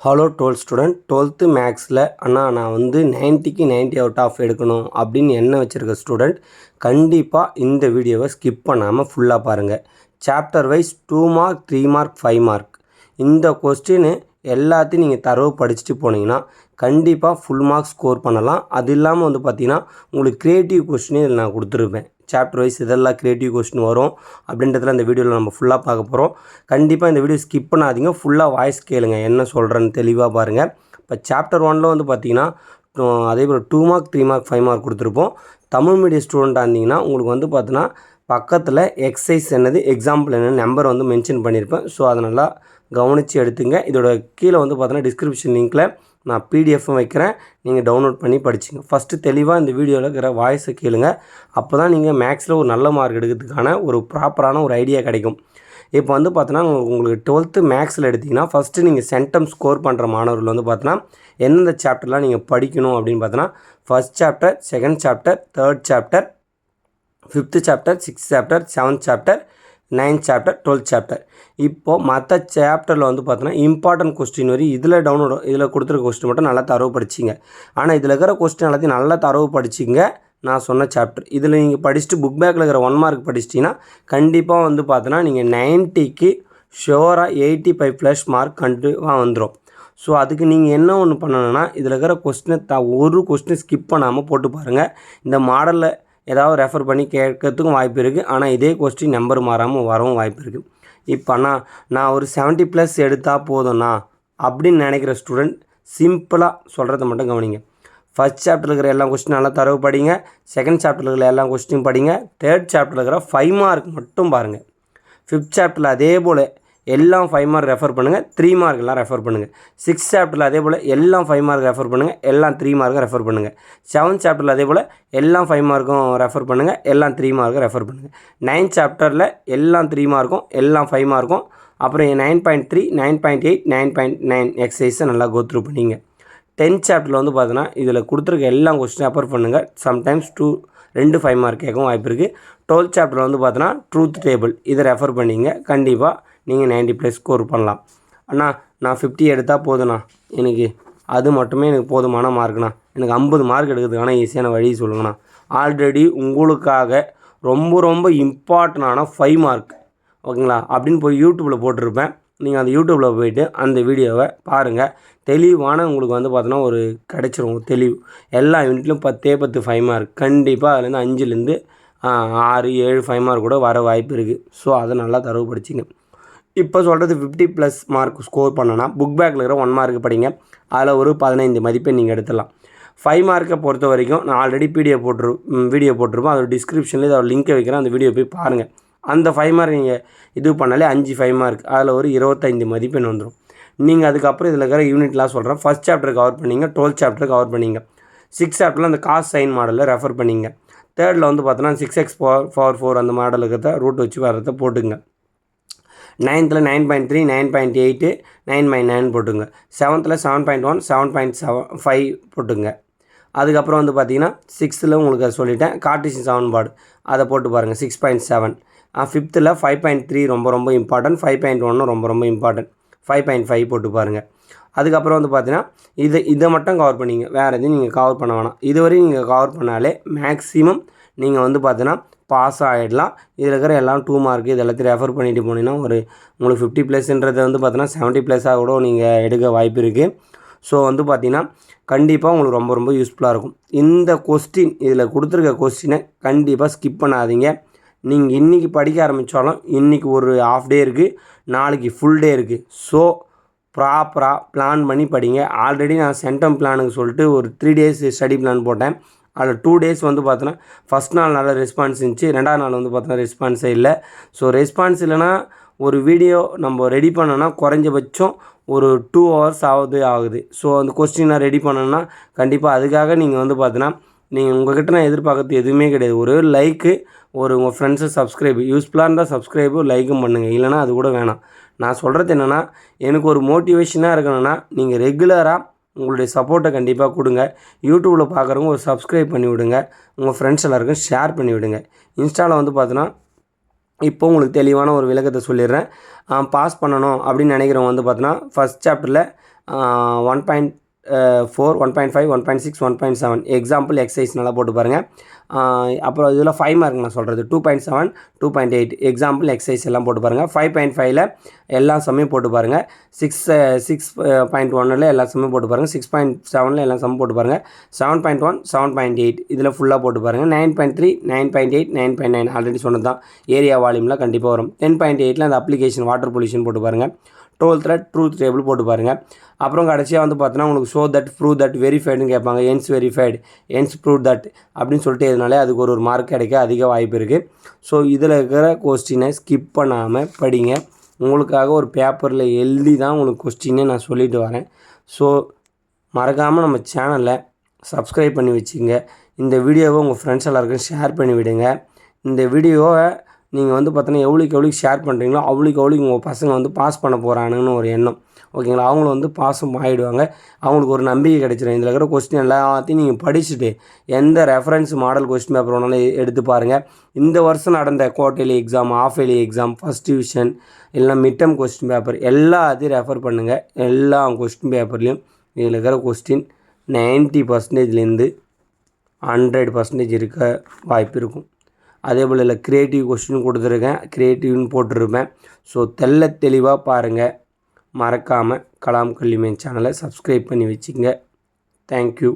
Hello twelfth student twelfth மேக்ஸில் அண்ணா நான் வந்து நைன்ட்டிக்கு நைன்ட்டி அவுட் ஆஃப் எடுக்கணும் அப்படின்னு என்ன வச்சுருக்க ஸ்டூடெண்ட் கண்டிப்பாக இந்த வீடியோவை ஸ்கிப் பண்ணாமல் ஃபுல்லாக பாருங்கள் chapter wise two mark three mark five mark இந்த கொஸ்டின் எல்லாத்தையும் நீங்கள் தரவு படிச்சுட்டு போனீங்கன்னா கண்டிப்பாக ஃபுல் மார்க் ஸ்கோர் பண்ணலாம். அது இல்லாமல் வந்து பார்த்திங்கன்னா உங்களுக்கு க்ரியேட்டிவ் கொஸ்டினே இதில் நான் கொடுத்துருப்பேன். சாப்டர் வைஸ் இதெல்லாம் க்ரியேட்டிவ் கொஸ்டின் வரும் அப்படின்றதுல அந்த வீடியோவில் நம்ம ஃபுல்லாக பார்க்க போகிறோம் கண்டிப்பாக இந்த வீடியோ ஸ்கிப் பண்ணாதீங்க. ஃபுல்லாக வாய்ஸ் கேளுங்க. என்ன சொல்கிறேன்னு தெளிவாக பாருங்கள் இப்போ சாப்டர் ஒனில் வந்து பார்த்தீங்கன்னா அதே போல் two mark three mark five mark கொடுத்துருப்போம். தமிழ் மீடியம் ஸ்டூடெண்ட்டாக இருந்தீங்கன்னா உங்களுக்கு வந்து பார்த்தீங்கன்னா பக்கத்தில் எக்ஸசைஸ் என்னது எக்ஸாம்பிள் என்ன நம்பர் வந்து மென்ஷன் பண்ணியிருப்பேன் ஸோ அதை நல்லா கவனித்து எடுத்துங்க. இதோட கீழே வந்து பார்த்தீங்கன்னா டிஸ்கிரிப்ஷன் லிங்க்கில் நான் பிடிஎஃப்பும் வைக்கிறேன். நீங்கள் டவுன்லோட் பண்ணி படிச்சுங்க. ஃபஸ்ட்டு தெளிவாக இந்த வீடியோவில் இருக்கிற வாய்ஸை கேளுங்க. அப்போ தான் நீங்கள் மேக்ஸில் ஒரு நல்ல மார்க் எடுக்கிறதுக்கான ஒரு ப்ராப்பரான ஒரு ஐடியா கிடைக்கும். இப்போ வந்து பார்த்தோன்னா உங்களுக்கு டுவெல்த்து மேக்ஸில் எடுத்திங்கன்னா ஃபஸ்ட்டு நீங்கள் சென்டம் ஸ்கோர் பண்ணுற மாணவர்கள் வந்து பார்த்தோன்னா எந்தெந்த சாப்டர்லாம் நீங்கள் படிக்கணும் அப்படின்னு பார்த்தோன்னா first chapter second chapter third chapter fifth chapter sixth chapter seventh chapter ninth chapter twelfth chapter இப்போது மற்ற சாப்டரில் வந்து பார்த்தோன்னா இம்பார்ட்டன்ட் கொஸ்டின் வரி இதில் டவுன்லோட் இதில் கொடுத்துருக்க கொஸ்டின் மட்டும் நல்லா தரவு படிச்சிங்க. ஆனால் இதில் இருக்கிற கொஸ்டின் எல்லாத்தையும் நல்லா தரவு படிச்சிங்க நான் சொன்ன சாப்டர் இதில் நீங்கள் படிச்சுட்டு புக் பேக்கில் இருக்கிற ஒன் மார்க் படிச்சிட்டிங்கன்னா கண்டிப்பாக வந்து பார்த்தோன்னா நீங்கள் நைன்ட்டிக்கு ஷோராக எயிட்டி ஃபைவ் ப்ளஸ் மார்க் கண்டிப்பாக வந்துடும் ஸோ அதுக்கு நீங்கள் என்ன ஒன்று பண்ணணும்னா இதில் இருக்கிற கொஸ்டினை த ஒரு கொஸ்டின் ஸ்கிப் பண்ணாமல் போட்டு பாருங்கள் இந்த மாடலில் ஏதாவது ரெஃபர் பண்ணி கேட்கறதுக்கும் வாய்ப்பு இருக்குது ஆனால் இதே கொஸ்டின் நம்பர் மாறாமல் வரவும் வாய்ப்பு இருக்குது இப்போ நான் நான் ஒரு 70 ப்ளஸ் எடுத்தால் போதும்ண்ணா அப்படின்னு நினைக்கிற ஸ்டூடெண்ட் சிம்பிளாக சொல்கிறத மட்டும் கவனிங்க. ஃபஸ்ட் சாப்டரில் இருக்கிற எல்லா கொஸ்டின் நல்லா தரவு படிங்க. செகண்ட் சாப்டரில் இருக்கிற எல்லா கொஸ்டின் படிங்க. தேர்ட் சாப்டரில் இருக்கிற ஃபைவ் மார்க் மட்டும் பாருங்கள் ஃபிஃப்த் சாப்டரில் அதே போல் எல்லாம் ஃபைவ் மார்க் ரெஃபர் பண்ணுங்கள் த்ரீ மார்க்லாம் ரெஃபர் பண்ணுங்கள் சிக்ஸ் சாப்டரில் அதே போல் எல்லாம் ஃபைவ் மார்க் ரெஃபர் பண்ணுங்கள் எல்லாம் த்ரீ மார்க்கும் ரெஃபர் பண்ணுங்கள் செவன்த் சாப்டரில் அதே போல் எல்லாம் ஃபைவ் மார்க்கும் ரெஃபர் பண்ணுங்கள் எல்லாம் த்ரீ மார்க்கும் ரெஃபர் பண்ணுங்கள் நைன்த் சாப்டரில் எல்லாம் த்ரீ மார்க்கும் எல்லாம் ஃபைவ் மார்க்கும் அப்புறம் nine point three nine point eight nine point nine எக்ஸசைஸை நல்லா கோத்ரூ பண்ணிங்க. டென்த் சாப்டரில் வந்து பார்த்தீங்கன்னா இதில் கொடுத்துருக்க எல்லா கொஸ்டின் ரெஃபர் பண்ணுங்கள் சம்டைம்ஸ் டூ ரெண்டு ஃபைவ் மார்க் கேட்கவும் வாய்ப்பு இருக்குது டுவெல்த் சாப்டரில் வந்து பார்த்தோன்னா ட்ரூத் டேபிள் இதை ரெஃபர் பண்ணிங்க. கண்டிப்பாக நீங்கள் 90 ப்ளஸ் ஸ்கோர் பண்ணலாம். அண்ணா நான் ஃபிஃப்டி எடுத்தால் போதுண்ணா எனக்கு அது மட்டுமே எனக்கு போதுமான மார்க்ண்ணா எனக்கு ஐம்பது மார்க் எடுக்கிறதுக்கான ஈஸியான வழி சொல்லுங்கண்ணா. ஆல்ரெடி உங்களுக்காக ரொம்ப ரொம்ப இம்பார்ட்டண்டான ஃபைவ் மார்க் ஓகேங்களா? அப்படின்னு போய் யூடியூப்பில் போட்டிருப்பேன். நீங்கள் அந்த யூடியூப்பில் போயிட்டு அந்த வீடியோவை பாருங்கள் தெளிவான உங்களுக்கு வந்து பார்த்தோன்னா ஒரு கிடச்சிரும் தெளிவு. எல்லா யூனிட்லையும் பத்தே பத்து ஃபைவ் மார்க் கண்டிப்பாக அதுலேருந்து அஞ்சுலேருந்து ஆறு ஏழு ஃபைவ் மார்க் கூட வர வாய்ப்பு இருக்குது ஸோ அதை நல்லா தரவு படிச்சிங்க இப்போ சொல்கிறது ஃபிஃப்டி ப்ளஸ் மார்க் ஸ்கோர் பண்ணனா புக் பேக்கில் இருக்கிற ஒன் மார்க் படிங்க. அதில் ஒரு பதினைந்து மதிப்பெண் நீங்கள் எடுத்துடலாம். ஃபைவ் மார்க்கை பொறுத்த வரைக்கும் நான் ஆல்ரெடி பிடிஎஃப் போட்டுரு வீடியோ போட்டிருப்போம் அதோட டிஸ்கிரிப்ஷன்லேயே அதோட லிங்க்கை வைக்கிறேன். அந்த வீடியோ போய் பாருங்கள் அந்த ஃபைவ் மார்க் நீங்கள் இது பண்ணாலே அஞ்சு ஃபைவ் மார்க் அதில் ஒரு இருபத்தைந்து மதிப்பெண் வந்துடும் நீங்கள் அதுக்கப்புறம் இதில் இருக்கிற யூனிட்லாம் சொல்கிறேன். ஃபஸ்ட் சாப்டர் கவர் பண்ணிங்க. டுவெல்த் சாப்டர் கவர் பண்ணிங்க. சிக்ஸ் சாப்டரில் அந்த காஸ்ட் சைன் மாடலில் ரெஃபர் பண்ணிங்க. தேர்டில் வந்து பார்த்தோன்னா six X four four four அந்த மாடலுக்கு தான் ரூட் வச்சு வரதை போட்டுங்க நைன்த்தில் nine point three nine point eight nine point nine போட்டுங்க. செவன்த்தில் seven point one seven point seven five போட்டுங்க. அதுக்கப்புறம் வந்து பார்த்தீங்கன்னா சிக்ஸ்த்தில் உங்களுக்கு அதை சொல்லிட்டேன். கார்டிஷன் சமன்பாடு அதை போட்டு பாருங்கள் சிக்ஸ் பாயிண்ட் செவன் ஃபிஃப்த்தில் ஃபைவ் பாயிண்ட் த்ரீ ரொம்ப ரொம்ப இம்பார்ட்டன்ட் ஃபைவ் பாயிண்ட் ஒன்னும் ரொம்ப ரொம்ப இம்பார்ட்டன்ட் ஃபைவ் பாயிண்ட் ஃபைவ் போட்டு பாருங்கள் அதுக்கப்புறம் வந்து பார்த்தீங்கன்னா இதை இதை மட்டும் கவர் பண்ணிங்க. வேறு எதுவும் நீங்கள் கவர் பண்ண வேணாம். இதுவரையும் நீங்கள் கவர் பண்ணாலே மேக்ஸிமம் நீங்கள் வந்து பார்த்தீங்கன்னா பாஸ் ஆகிடலாம் இதில் இருக்கிற எல்லாம் டூ மார்க் இது எல்லாத்தையும் ரெஃபர் பண்ணிட்டு போனீங்கன்னா ஒரு உங்களுக்கு ஃபிஃப்டி ப்ளஸ்ன்றது வந்து பார்த்தீங்கன்னா செவன்ட்டி ப்ளஸாக கூட நீங்கள் எடுக்க வாய்ப்பு இருக்குது ஸோ வந்து பார்த்தீங்கன்னா கண்டிப்பாக உங்களுக்கு ரொம்ப ரொம்ப யூஸ்ஃபுல்லாக இருக்கும். இந்த கொஸ்டின் இதில் கொடுத்துருக்க கொஸ்டினை கண்டிப்பாக ஸ்கிப் பண்ணாதீங்க. நீங்கள் இன்றைக்கி படிக்க ஆரம்பித்தாலும் இன்றைக்கி ஒரு ஆஃப் டே இருக்குது நாளைக்கு ஃபுல் டே இருக்குது ஸோ ப்ராப்பராக பிளான் பண்ணி படிங்க. ஆல்ரெடி நான் சென்டம் பிளானுக்கு சொல்லிட்டு ஒரு த்ரீ டேஸ் ஸ்டடி பிளான் போட்டேன். அதில் டூ டேஸ் வந்து பார்த்தோன்னா ஃபஸ்ட் நாள் நல்ல ரெஸ்பான்ஸ் இருந்துச்சு ரெண்டாவது நாள் வந்து பார்த்தோன்னா ரெஸ்பான்ஸே இல்லை. ஸோ ரெஸ்பான்ஸ் இல்லைன்னா ஒரு வீடியோ நம்ம ரெடி பண்ணோன்னா குறைஞ்சபட்சம் ஒரு டூ ஹவர்ஸ் ஆகுது ஆகுது. ஸோ அந்த கொஸ்டினாக ரெடி பண்ணணும்னா கண்டிப்பாக அதுக்காக நீங்கள் வந்து பார்த்தீங்கன்னா நீங்கள் உங்கள்கிட்ட நான் எதிர்பார்க்கறது எதுவுமே கிடையாது. ஒரு லைக்கு ஒரு உங்கள் ஃப்ரெண்ட்ஸு சப்ஸ்கிரைப் யூஸ்ஃபுல்லாக இருந்தால் சப்ஸ்கிரைபு லைக்கும் பண்ணுங்கள் இல்லைனா அது கூட வேணாம். நான் சொல்கிறது என்னென்னா எனக்கு ஒரு மோட்டிவேஷனாக இருக்கணும்னா நீங்கள் ரெகுலராக உங்களுடைய சப்போர்ட்டை கண்டிப்பாக கொடுங்க. யூடியூப்பில் பார்க்குறவங்க ஒரு சப்ஸ்கிரைப் பண்ணி விடுங்க. உங்கள் ஃப்ரெண்ட்ஸ் எல்லாருக்கும் ஷேர் பண்ணி விடுங்க. இன்ஸ்டாவில் வந்து பார்த்தீங்கன்னா இப்போ உங்களுக்கு தெளிவான ஒரு விளக்கத்தை சொல்லிடுறேன். பாஸ் பண்ணணும் அப்படின்னு நினைக்கிறவங்க வந்து பார்த்தீங்கன்னா ஃபஸ்ட் சாப்டரில் one point four one point five one point six one point seven. Example exercise நல்லா போட்டு பாருங்கள் அப்புறம் இதில் ஃபைவ் மார்க் நான் சொல்கிறது two point seven two point eight example exercise எல்லாம் போட்டு பாருங்கள் ஃபைவ் பாயிண்ட் ஃபைவ்ல எல்லா சம்மையும் போட்டு பாருங்கள் சிக்ஸ் சிக்ஸ் பாயிண்ட் ஒன்னில் எல்லா சமையும் போட்டு பாருங்கள் சிக்ஸ் பாயிண்ட் செவனில் எல்லா சமையும் போட்டு பாருங்கள் seven point one seven point eight இதில் ஃபுல்லாக போட்டு பாருங்கள் nine point three nine point eight nine point nine already சொன்னது தான் ஏரியா வால்யூமில் கண்டிப்பாக வரும். டென் பாயிண்ட் எயிட்டில் அந்த அப்ளிகேஷன் வாட்டர் பொல்யூஷன் போட்டு பாருங்கள் டுவெல்த்தில் ட்ரூத் டேபிள் போட்டு பாருங்கள் அப்புறம் கடைசியாக வந்து பார்த்தீங்கன்னா உங்களுக்கு ஷோ தட் ப்ரூவ் தட் வெரிஃபைடுன்னு கேட்பாங்க. Hence verified hence prove that அப்படின்னு சொல்லிட்டு இதனாலே அதுக்கு ஒரு ஒரு மார்க் கிடைக்க அதிக வாய்ப்பு இருக்குது ஸோ இதில் இருக்கிற கொஸ்டினை ஸ்கிப் பண்ணாமல் படிங்க. உங்களுக்காக ஒரு பேப்பரில் எழுதி தான் உங்களுக்கு கொஸ்டினே நான் சொல்லிட்டு வரேன். ஸோ மறக்காமல் நம்ம சேனலை சப்ஸ்கிரைப் பண்ணி வச்சுங்க இந்த வீடியோவை உங்கள் ஃப்ரெண்ட்ஸ் எல்லாருக்கும் ஷேர் பண்ணி விடுங்க. இந்த வீடியோவை நீங்கள் வந்து பார்த்தீங்கன்னா எவ்வளோக்கு எவ்வளோக்கு ஷேர் பண்ணுறீங்களோ அவ்வளோக்கு எவ்வளோக்கு உங்கள் பசங்க வந்து பாஸ் பண்ண போகிறானுங்கன்னு ஒரு எண்ணம். ஓகேங்களா அவங்களும் வந்து பாஸும் ஆகிடுவாங்க அவங்களுக்கு ஒரு நம்பிக்கை கிடைச்சிடும் இதில் இருக்கிற கொஸ்டின் எல்லாத்தையும் நீங்கள் படிச்சுட்டு எந்த ரெஃபரன்ஸ் மாடல் கொஸ்டின் பேப்பர் வேணாலும் எடுத்து பாருங்கள் இந்த வருஷம் நடந்த quarterly exam half yearly exam first division இல்லைனா மிட்டம் கொஸ்டின் பேப்பர் எல்லாத்தையும் ரெஃபர் பண்ணுங்கள் எல்லா கொஸ்டின் பேப்பர்லேயும் இதில் இருக்கிற கொஸ்டின் நைன்ட்டி பர்சன்டேஜ்லேருந்து ஹண்ட்ரட் பர்சன்டேஜ் இருக்க வாய்ப்பு இருக்கும். அதே போல் இல்லை க்ரியேட்டிவ் கொஸ்டின் கொடுத்துருக்கேன். க்ரியேட்டிவ்னு போட்டிருப்பேன். ஸோ தெல்ல தெளிவாக பாருங்கள் மறக்காமல் கலாம் கல்விமேன் சேனலை சப்ஸ்கிரைப் பண்ணி வச்சுங்க தேங்க்யூ